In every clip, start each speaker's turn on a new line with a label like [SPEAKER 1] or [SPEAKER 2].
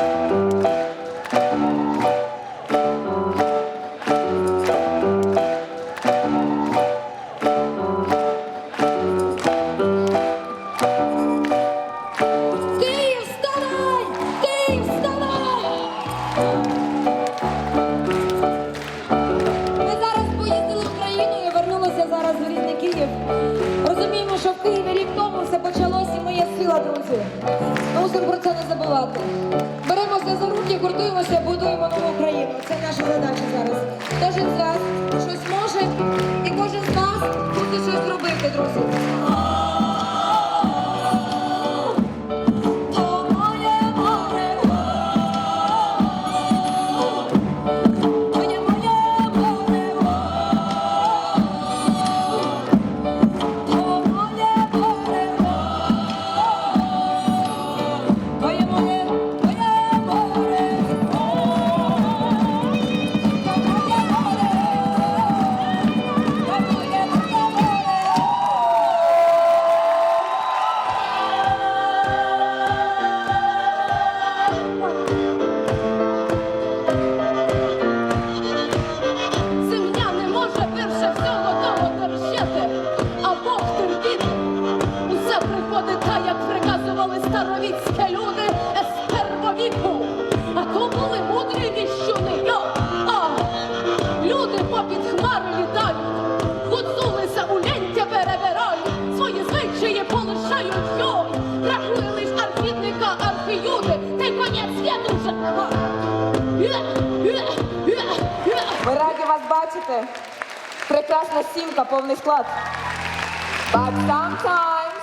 [SPEAKER 1] Thank you. Хлопці. Ми мусимо про це не забувати. Беремося за руки, гуртуємося, будуємо нову Україну. Це наша задача зараз. Тож з вас
[SPEAKER 2] старовіцькі люди з первовіку. А то були мудрі віщуни. Йо! А! Люди попід хмари літають, гуцулися у ленті перебирають, свої звичаї полишають. Йой! Рахує лиш архітника архіюди, та й конець світу вже!
[SPEAKER 1] Ми раді вас бачити. Прекрасна сімка, повний склад. But sometimes,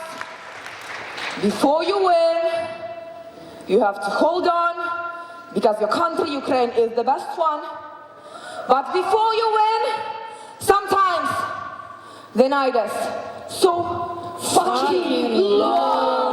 [SPEAKER 1] before you win, you have to hold on because your country, Ukraine, is the best one. But before you win, sometimes they need us so fucking long.